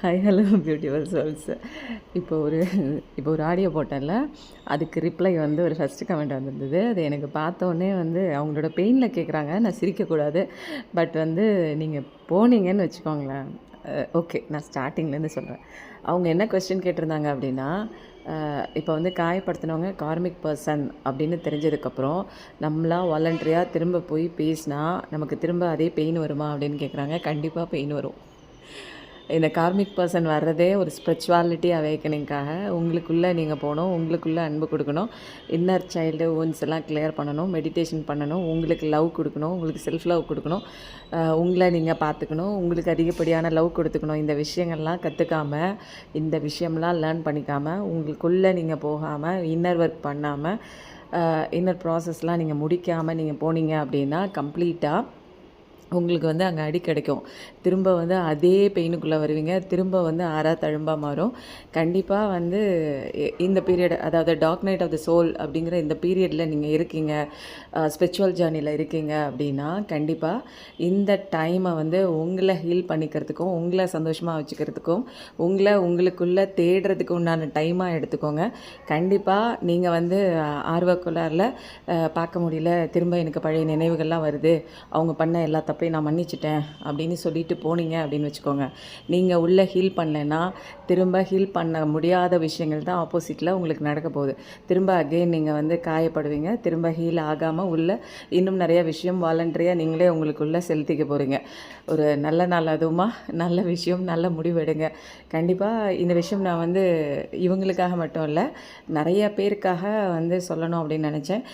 Hi hello beautiful souls இப்போ ஒரு இப்போ ஒரு ஆடியோ போட்டேன்ல. அதுக்கு ரிப்ளை வந்து ஒரு ஃபஸ்ட்டு கமெண்ட் வந்திருந்தது அது எனக்கு பார்த்தோன்னே வந்து அவங்களோட பெயினில் கேட்குறாங்க நான் சிரிக்கக்கூடாது. பட் வந்து நீங்கள் போனீங்கன்னு வச்சுக்கோங்களேன். ஓகே நான் ஸ்டார்டிங்லேருந்து சொல்கிறேன் அவங்க என்ன கொஸ்டின் கேட்டிருந்தாங்க அப்படின்னா இப்போ வந்து காயப்படுத்தினவங்க கார்மிக் பர்சன் அப்படின்னு தெரிஞ்சதுக்கப்புறம் நம்மளாம் வாலண்டரியாக திரும்ப போய் பேசினா நமக்கு திரும்ப அதே பெயின் வருமா அப்படின்னு கேட்குறாங்க கண்டிப்பாக பெயின் வரும். இந்த கார்மிக் பர்சன் வர்றதே ஒரு ஸ்பிரிச்சுவாலிட்டி அவேக்கனிங்காக உங்களுக்குள்ளே நீங்கள் போகணும் உங்களுக்குள்ளே அன்பு கொடுக்கணும் இன்னர் சைல்டு ஓன்ஸ் எல்லாம் கிளியர் பண்ணணும் மெடிடேஷன் பண்ணணும் உங்களுக்கு லவ் கொடுக்கணும் உங்களுக்கு செல்ஃப் லவ் கொடுக்கணும் உங்களை நீங்கள் பார்த்துக்கணும் உங்களுக்கு அதிகப்படியான லவ் கொடுத்துக்கணும். இந்த விஷயங்கள்லாம் கற்றுக்காம இந்த விஷயம்லாம் லேர்ன் பண்ணிக்காமல் உங்களுக்குள்ளே நீங்கள் போகாமல் இன்னர் ஒர்க் பண்ணாமல் இன்னர் ப்ராசஸ்லாம் நீங்கள் முடிக்காமல் நீங்கள் போனீங்க அப்படின்னா கம்ப்ளீட்டாக உங்களுக்கு வந்து அங்கே அடி கிடைக்கும். திரும்ப வந்து அதே பெயினுக்குள்ளே வருவீங்க. திரும்ப வந்து ஆறா தழும்பாக மாறும். கண்டிப்பாக வந்து இந்த பீரியட் அதாவது dark night of the soul அப்படிங்கிற இந்த பீரியடில் நீங்கள் இருக்கீங்க ஸ்பிரிச்சுவல் ஜேர்னியில் இருக்கீங்க அப்படின்னா கண்டிப்பாக இந்த டைமை வந்து உங்களை ஹீல் பண்ணிக்கிறதுக்கும் உங்களை சந்தோஷமாக வச்சுக்கிறதுக்கும் உங்களை உங்களுக்குள்ளே தேடுறதுக்கு உண்டான டைமாக எடுத்துக்கோங்க. கண்டிப்பாக நீங்கள் வந்து ஆர்வக்குள்ளாரில் பார்க்க முடியல. திரும்ப எனக்கு பழைய நினைவுகள்லாம் வருது. அவங்க பண்ண எல்லா தப்பை நான் மன்னிச்சிட்டேன் அப்படின்னு சொல்லிட்டு போனீங்க அப்படின்னு வச்சுக்கோங்க. நீங்கள் உள்ளே ஹீல் பண்ணலைன்னா திரும்ப ஹீல் பண்ண முடியாத விஷயங்கள் தான் ஆப்போசிட்டில் உங்களுக்கு நடக்க போகுது. திரும்ப அகெயின் நீங்கள் வந்து காயப்படுவீங்க. திரும்ப ஹீல் ஆகாமல் உள்ள இன்னும் நிறைய விஷயம் வாலண்டரியாக நீங்களே உங்களுக்குள்ளே செலுத்திக்க போகிறீங்க ஒரு நல்ல நாள் அதுவுமா? நல்ல விஷயம் நல்ல முடிவு எடுங்க. கண்டிப்பாக இந்த விஷயம் நான் வந்து இவங்களுக்காக மட்டும் இல்லை நிறைய பேருக்காக வந்து சொல்லணும் அப்படின்னு நினச்சேன்.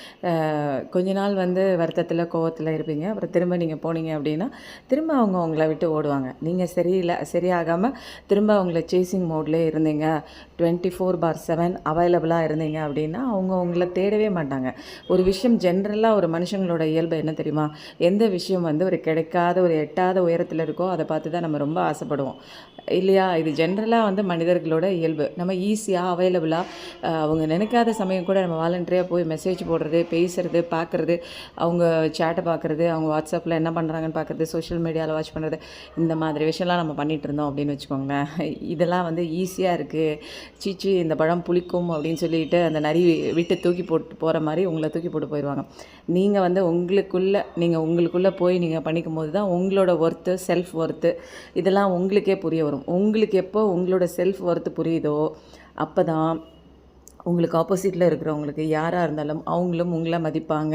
கொஞ்ச நாள் வந்து வருத்தத்தில் கோவத்தில் இருப்பீங்க. அப்புறம் திரும்ப நீங்கள் போனீங்க அப்படின்னா திரும்ப அவங்க உங்களை விட்டு ஓடுவாங்க. நீங்கள் சரியில்லை சரியாகாமல் திரும்ப அவங்கள சேசிங் மோட்லேயே இருந்தீங்க. டுவெண்ட்டி ஃபோர் பார் செவன் அவைலபிளாக இருந்தீங்க அப்படின்னா அவங்க உங்களை தேடவே மாட்டாங்க. ஒரு விஷயம் ஜென்ரலாக ஒரு மனுஷங்களோட இயல்பு என்ன தெரியுமா? எந்த விஷயம் வந்து ஒரு கிடைக்காத ஒரு எட்டாத உயரத்தில் இருக்கோ அதை பார்த்து தான் நம்ம ரொம்ப ஆசைப்படுவோம். இல்லையா? இது ஜென்ரலாக வந்து மனிதர்களோட இயல்பு. நம்ம ஈஸியாக அவைலபிளாக அவங்க நினைக்காத சமயம் கூட நம்ம வாலண்டரியாக போய் மெசேஜ் போடுறது பேசுறது பார்க்குறது அவங்க சேட்டை பார்க்குறது அவங்க வாட்ஸ்அப்பில் என்ன பண்ணுறாங்க பண்ணுறாங்கன்னு பார்க்குறது சோஷியல் மீடியாவில் வாட்ச் பண்ணுறது இந்த மாதிரி விஷயம்லாம் நம்ம பண்ணிகிட்டு இருந்தோம் அப்படின்னு வச்சுக்கோங்களேன். இதெல்லாம் வந்து ஈஸியாக இருக்குது சீச்சி இந்த பழம் புளிக்கும் அப்படின்னு சொல்லிட்டு அந்த நரி விட்டு தூக்கி போட்டு போகிற மாதிரி உங்களை தூக்கி போட்டு போயிடுவாங்க நீங்கள் வந்து உங்களுக்குள்ளே நீங்கள் உங்களுக்குள்ளே போய் நீங்கள் பண்ணிக்கும் போது தான் உங்களோட ஒர்த்து செல்ஃப் ஒர்த்து இதெல்லாம் உங்களுக்கே புரிய வரும். உங்களுக்கு எப்போ உங்களோட செல்ஃப் ஒர்த்து புரியுதோ அப்போ தான் உங்களுக்கு ஆப்போசிட்டில் இருக்கிறவங்களுக்கு யாராக இருந்தாலும் அவங்களும் உங்களை மதிப்பாங்க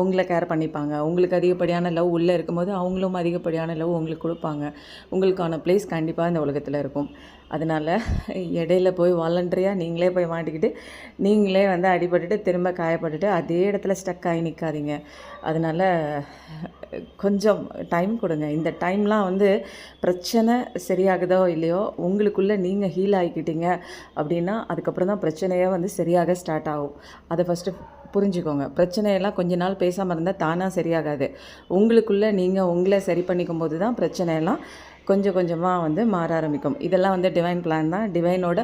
உங்களை கேர் பண்ணிப்பாங்க. உங்களுக்கு அதிகப்படியான லவ் உள்ளே இருக்கும்போது அவங்களும் அதிகப்படியான லவ் உங்களுக்கு கொடுப்பாங்க. உங்களுக்கான ப்ளேஸ் கண்டிப்பாக இந்த உலகத்தில் இருக்கும். அதனால் இடையில போய் வாலண்டரியாக நீங்களே போய் மாட்டிக்கிட்டு நீங்களே வந்து அடிபட்டுட்டு திரும்ப காயப்பட்டுட்டு அதே இடத்துல ஸ்டக் ஆகி நிற்காதீங்க அதனால் கொஞ்சம் டைம் கொடுங்க. இந்த டைம்லாம் வந்து பிரச்சனை சரியாகுதோ இல்லையோ உங்களுக்குள்ளே நீங்கள் ஹீல் ஆகிக்கிட்டீங்க அப்படின்னா அதுக்கப்புறம் தான் பிரச்சனையே வந்து சரியாக ஸ்டார்ட் ஆகும். அதை ஃபஸ்ட்டு புரிஞ்சுக்கோங்க. பிரச்சனையெல்லாம் கொஞ்ச நாள் பேசாமல் இருந்தால் தானாக சரியாகாது. உங்களுக்குள்ளே நீங்கள் உங்களை சரி பண்ணிக்கும் போது தான் பிரச்சனையெல்லாம் கொஞ்சம் கொஞ்சமாக வந்து மாற ஆரம்பிக்கும். இதெல்லாம் வந்து டிவைன் பிளான் தான். டிவைனோட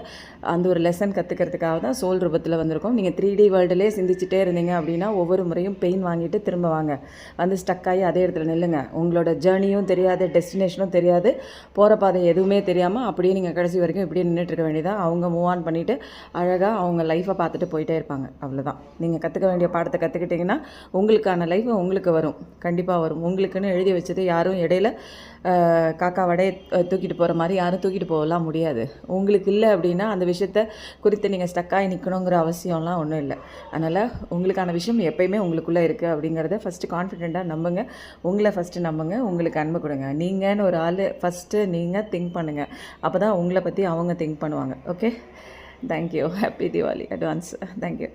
அந்த ஒரு லெசன் கற்றுக்கிறதுக்காக தான் சோல் ரூபத்தில் வந்திருக்கும். நீங்கள் த்ரீ டி வேர்ல்டுலேயே சிந்திச்சுட்டே இருந்தீங்க அப்படின்னா ஒவ்வொரு முறையும் பெயின் வாங்கிட்டு திரும்ப வாங்க. வந்து ஸ்டக் ஆகி அதே இடத்துல நில்லுங்க. உங்களோட ஜேர்னியும் தெரியாது டெஸ்டினேஷனும் தெரியாது. போகிற பாதை எதுவுமே தெரியாமல் அப்படியே நீங்கள் கடைசி வரைக்கும் இப்படியே நின்றுட்டு இருக்க வேண்டியதாக அவங்க மூவ் ஆன் பண்ணிவிட்டு அழகாக அவங்க லைஃப்பை பார்த்துட்டு போயிட்டே இருப்பாங்க. அவ்வளோதான் நீங்கள் கற்றுக்க வேண்டிய பாடத்தை கற்றுக்கிட்டிங்கன்னா உங்களுக்கான லைஃப் உங்களுக்கு வரும். கண்டிப்பாக வரும். உங்களுக்குன்னு எழுதி வச்சது யாரும் இடையில காக்கா வடையை தூக்கிட்டு போகிற மாதிரி யாரும் தூக்கிட்டு போகலாம் முடியாது. உங்களுக்கு இல்லை அப்படின்னா அந்த விஷயத்த குறித்து நீங்கள் ஸ்டக்காகி நிற்கணுங்கிற அவசியம்லாம் ஒன்றும் இல்லை. அதனால் உங்களுக்கான விஷயம் எப்பயுமே உங்களுக்குள்ளே இருக்குது அப்படிங்கிறத ஃபஸ்ட்டு கான்ஃபிடெண்ட்டாக நம்புங்க. உங்களை ஃபஸ்ட்டு நம்புங்க. உங்களுக்கு அன்பு கொடுங்க. நீங்கன்னு ஒரு ஆள் ஃபஸ்ட்டு நீங்கள் திங்க் பண்ணுங்கள் அப்போ தான் உங்களை பற்றி அவங்க திங்க் பண்ணுவாங்க. Okay thank you happy Deepavali advance thank you